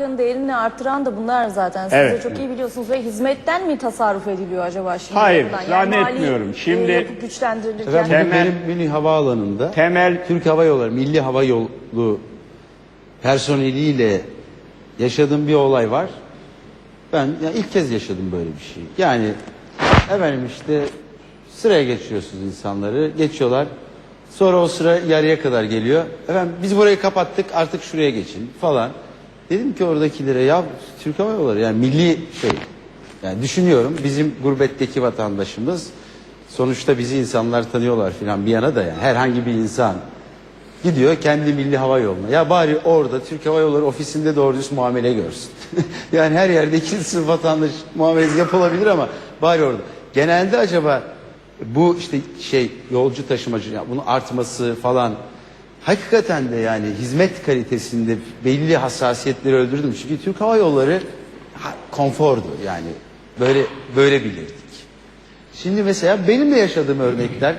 Hakkın değerini artıran da bunlar zaten. Siz Evet. de çok iyi biliyorsunuz ve hizmetten mi tasarruf ediliyor acaba şimdi? Hayır, yapılan? zannetmiyorum. mali, Şimdi- e, güçlendirilirken Temel- benim Münih Havaalanı'nda Temel Türk Hava Yolları, Milli Hava Yolu personeliyle yaşadığım bir olay var. Ben ya ilk kez yaşadım böyle bir şey. Yani efendim işte sıraya geçiyorsunuz insanları, geçiyorlar. Sonra o sıra yarıya kadar geliyor. Efendim biz burayı kapattık artık şuraya geçin falan. Dedim ki oradakilere ya Türk Hava Yolları yani milli şey. Yani düşünüyorum bizim gurbetteki vatandaşımız sonuçta bizi insanlar tanıyorlar filan bir yana da yani herhangi bir insan Gidiyor kendi milli hava yoluna. Ya bari orada Türk Hava Yolları ofisinde doğru düz muamele görsün. yani her yerde ikinci sınıf vatandaş muamelesi yapılabilir ama bari orada. Genelde acaba bu işte şey yolcu taşımacı ya bunun artması falan hakikaten de yani hizmet kalitesinde belli hassasiyetleri öldürdüm. Çünkü Türk Hava Yolları konfordu yani böyle böyle bilirdik. Şimdi mesela benim de yaşadığım örnekler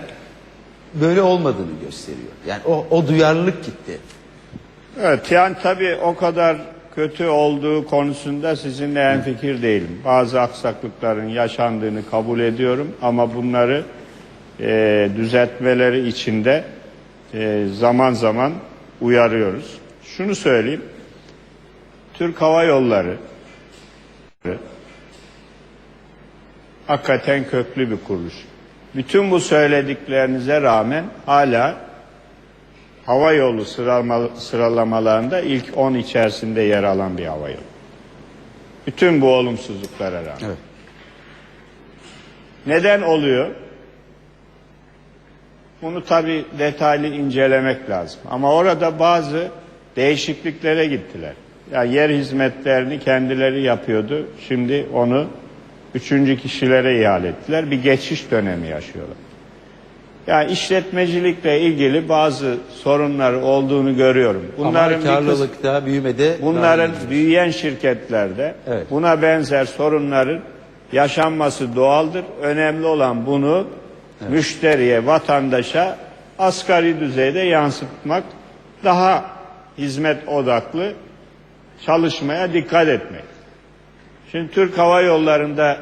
böyle olmadığını gösteriyor. Yani o, o duyarlılık gitti. Evet yani tabii o kadar kötü olduğu konusunda sizinle en fikir değilim. Bazı aksaklıkların yaşandığını kabul ediyorum ama bunları e, düzeltmeleri içinde e, zaman zaman uyarıyoruz. Şunu söyleyeyim. Türk Hava Yolları hakikaten köklü bir kuruluş. Bütün bu söylediklerinize rağmen hala hava yolu sıralama, sıralamalarında ilk 10 içerisinde yer alan bir hava yolu. Bütün bu olumsuzluklara rağmen. Evet. Neden oluyor? Bunu tabi detaylı incelemek lazım. Ama orada bazı değişikliklere gittiler. Ya yer hizmetlerini kendileri yapıyordu. Şimdi onu üçüncü kişilere ihale ettiler. Bir geçiş dönemi yaşıyorlar. Yani işletmecilikle ilgili bazı sorunlar olduğunu görüyorum. Bunların Ama bir kısmı- karlılıkta, büyümede Bunların büyüyen şirketlerde Evet. buna benzer sorunların yaşanması doğaldır. Önemli olan bunu müşteriye, vatandaşa asgari düzeyde yansıtmak, daha hizmet odaklı çalışmaya dikkat etmek. Şimdi Türk Hava Yolları'nda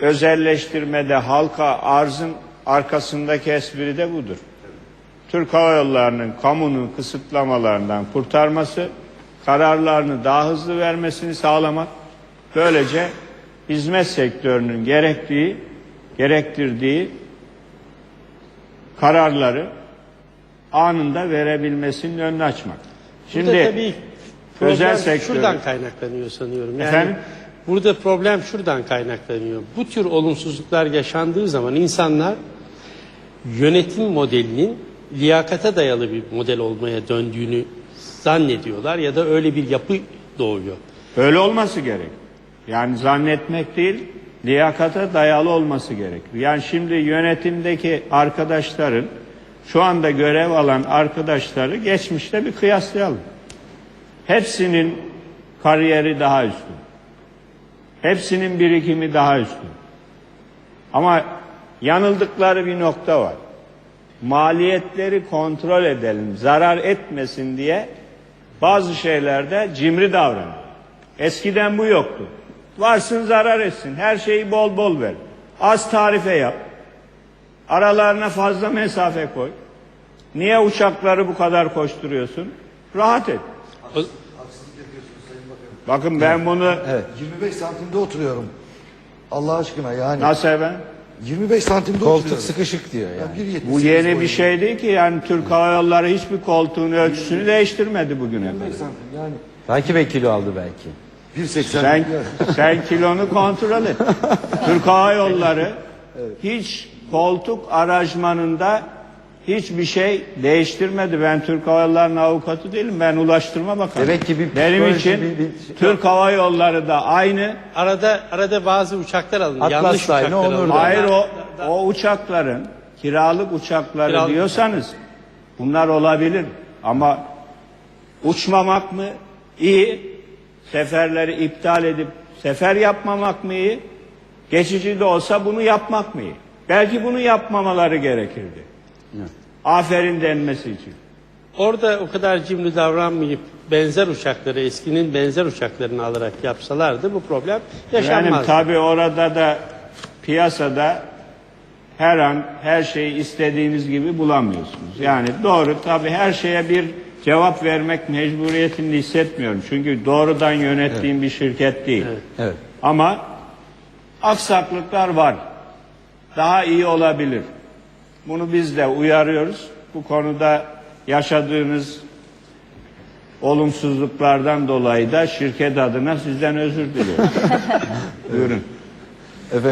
özelleştirmede halka arzın arkasındaki espri de budur. Türk Hava Yolları'nın kamunun kısıtlamalarından kurtarması, kararlarını daha hızlı vermesini sağlamak, böylece hizmet sektörünün gerektiği, gerektirdiği kararları anında verebilmesinin önünü açmak. Burada Şimdi tabii problem özel sektör şuradan kaynaklanıyor sanıyorum. Yani Efendim? burada problem şuradan kaynaklanıyor. Bu tür olumsuzluklar yaşandığı zaman insanlar yönetim modelinin liyakata dayalı bir model olmaya döndüğünü zannediyorlar ya da öyle bir yapı doğuyor. Öyle olması gerek. Yani zannetmek değil, liyakata dayalı olması gerekir. Yani şimdi yönetimdeki arkadaşların, şu anda görev alan arkadaşları geçmişte bir kıyaslayalım. Hepsinin kariyeri daha üstün. Hepsinin birikimi daha üstün. Ama yanıldıkları bir nokta var. Maliyetleri kontrol edelim, zarar etmesin diye bazı şeylerde cimri davranıyor. Eskiden bu yoktu. Varsın zarar etsin. Her şeyi bol bol ver. Az tarife yap. Aralarına fazla mesafe koy. Niye uçakları bu kadar koşturuyorsun? Rahat et. O- Bakın ben bunu 25 santimde oturuyorum. Allah aşkına yani. nasıl efendim? 25 santimde Koltuk oturuyorum. sıkışık diyor yani. Ya 1.78 Bu yeni bir boyunda. şey değil ki yani Türk Hava Yolları hiçbir koltuğun ölçüsünü değiştirmedi bugüne kadar. 25 santim yani. Belki de kilo aldı belki. 1.80. Sen, sen kilonu kontrol et. Türk Hava Yolları hiç koltuk aranjmanında hiçbir şey değiştirmedi. Ben Türk Hava Yolları'nın avukatı değilim. Ben Ulaştırma Bakanı. Demek ki bir Benim psikoloji, için bir- bir- Türk Hava Yolları da aynı. Arada arada bazı uçaklar alındı. Atlas Yanlış da aynı, uçaklar Onur alındı. da Hayır o, o uçakların kiralık uçakları Kiralık diyorsanız bunlar olabilir. Ama uçmamak mı iyi? Seferleri iptal edip sefer yapmamak mı iyi? Geçici de olsa bunu yapmak mı iyi? Belki bunu yapmamaları gerekirdi. Aferin denmesi için. Orada o kadar cimri davranmayıp benzer uçakları eskinin benzer uçaklarını alarak yapsalardı bu problem Yani yaşanmazdı. tabii orada da piyasada her an her şeyi istediğiniz gibi bulamıyorsunuz. Yani doğru tabii her şeye bir cevap vermek mecburiyetini hissetmiyorum. Çünkü doğrudan yönettiğim bir şirket değil. Evet. Ama aksaklıklar var. Daha iyi olabilir. Bunu biz de uyarıyoruz. Bu konuda yaşadığınız olumsuzluklardan dolayı da şirket adına sizden özür diliyorum. Buyurun.